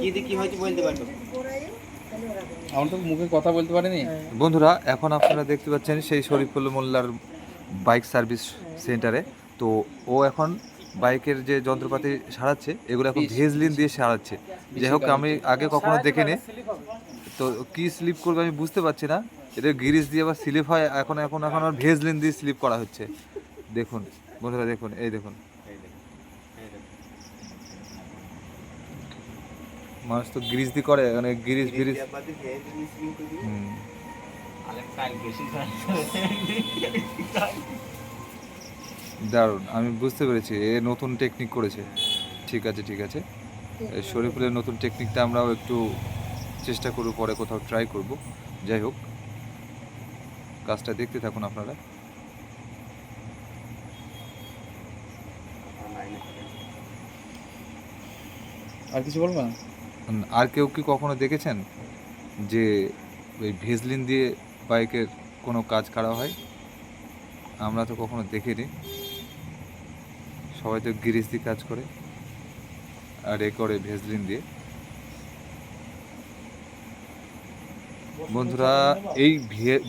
কি কি হয়েছে বলতে পারব আমার তো মুখে কথা বলতে পারিনি। বন্ধুরা এখন আপনারা দেখতে পাচ্ছেন সেই শরীফুল মোল্লার বাইক সার্ভিস সেন্টারে। তো ও এখন বাইকের যে যন্ত্রপাতি সারাচ্ছে এগুলো এখন ভেজলিন দিয়ে সারাচ্ছে। যাই হোক আমি আগে কখনো দেখিনি। তো কি স্লিপ করবে আমি বুঝতে পারছি না। এটা গিরিজ দিয়ে আবার স্লিপ হয় এখন এখন এখন আর ভেজলিন দিয়ে স্লিপ করা হচ্ছে। দেখুন বন্ধুরা দেখুন এই দেখুন। মানুষ তো গ্রিজ দিয়ে করে মানে গিরিজ গিরিজ। হুম। দারুণ আমি বুঝতে পেরেছি এ নতুন টেকনিক করেছে। ঠিক আছে ঠিক আছে। এই শরীফুলের নতুন টেকনিকটা আমরাও একটু চেষ্টা করব পরে কোথাও ট্রাই করব। যাই হোক কাজটা দেখতে থাকুন আপনারা। আর কিছু বলব না আর কেউ কি কখনো দেখেছেন যে ওই ভেজলিন দিয়ে বাইকের কোনো কাজ করা হয়? আমরা তো কখনো দেখিনি। সবাই তো গিরিজ দিয়ে কাজ করে, আর এ করে ভেজলিন দিয়ে। বন্ধুরা, এই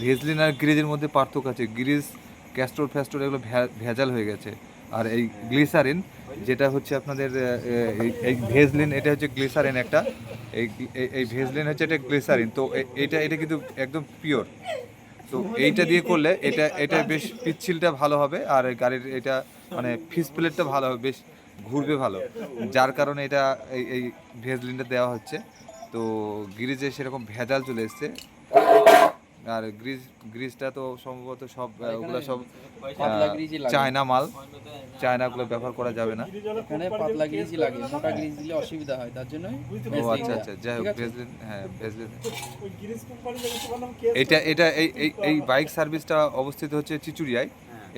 ভেজলিন আর গ্রিজের মধ্যে পার্থক্য আছে। গ্রিজ ক্যাস্টর ফ্যাস্টর এগুলো ভেজাল হয়ে গেছে। আর এই গ্লিসারিন যেটা হচ্ছে আপনাদের এই- ভেজলিন, এটা হচ্ছে গ্লিসারিন একটা। এই, এই- ভেজলিন হচ্ছে এটা গ্লিসারিন। তো এটা এটা কিন্তু একদম পিওর তো এইটা দিয়ে করলে এটা এটা বেশ পিচ্ছিলটা ভালো হবে, আর গাড়ির এটা মানে ফিস প্লেটটা ভালো হবে, বেশ ঘুরবে ভালো। যার কারণে এটা, এই এই ভেজলিনটা দেওয়া হচ্ছে। তো গিরিজে সেরকম ভেজাল চলে এসছে। আর গ্রিজ গ্রিজটা তো সম্ভবত সব ওগুলো সব চায়না মাল। চায়নাগুলো ব্যবহার করা যাবে না। এখানে পাতলা গ্রিজই লাগে মোটা গ্রিজ দিলে অসুবিধা হয় তার জন্য ও আচ্ছা আচ্ছা যাই হোক? ভেজলিন হ্যাঁ ভেজলিন। এটা এটা এই এই এই বাইক সার্ভিসটা অবস্থিত হচ্ছে চিচুড়িয়ায়।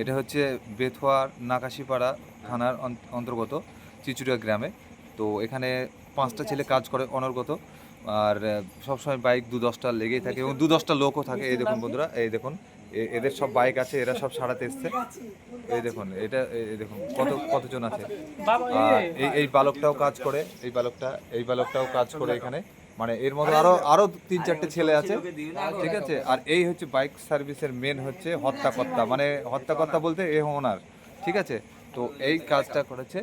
এটা হচ্ছে বেথুয়ার নাকাশিপাড়া থানার অন্তর্গত চিচুড়িয়া গ্রামে। তো এখানে পাঁচটা ছেলে কাজ করে অনর্গত। আর সবসময় বাইক দু দশটা লেগেই থাকে এবং দু দশটা লোকও থাকে। এই দেখুন বন্ধুরা, এই দেখুন এদের সব বাইক আছে, এরা সব সারাতে এসছে। এই দেখুন, এটা এই দেখুন, কত, কতজন আছে? আর এই এই বালকটাও কাজ করে, এই বালকটা, এই বালকটাও কাজ করে এখানে। মানে এর মধ্যে আরও আরও তিন চারটে ছেলে আছে, ঠিক আছে? আর এই হচ্ছে বাইক সার্ভিসের মেন হচ্ছে হত্যাকর্তা। মানে হত্যাকর্তা বলতে এ ওনার ঠিক আছে? তো এই কাজটা করেছে।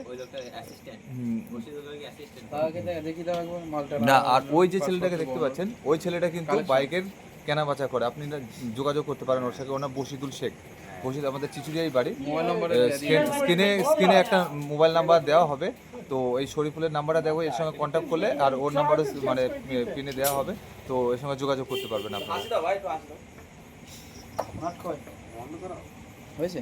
না আর ওই যে ছেলেটাকে দেখতে পাচ্ছেন ওই ছেলেটা কিন্তু বাইকের কেনা বেচা করে। আপনি না যোগাযোগ করতে পারেন ওর সাথে ওর নাম বশিদুল শেখ। বশিদ আমাদের চিচুড়িয়াই বাড়ি। মোবাইল নম্বরে স্ক্রিনে স্ক্রিনে একটা মোবাইল নাম্বার দেওয়া হবে। তো এই শরীফুলের নাম্বারটা দেবো এর সঙ্গে কন্ট্যাক্ট করলে আর ওর নাম্বারও মানে পিনে দেওয়া হবে। তো এর সঙ্গে যোগাযোগ করতে পারবেন আপনারা। হয়েছে?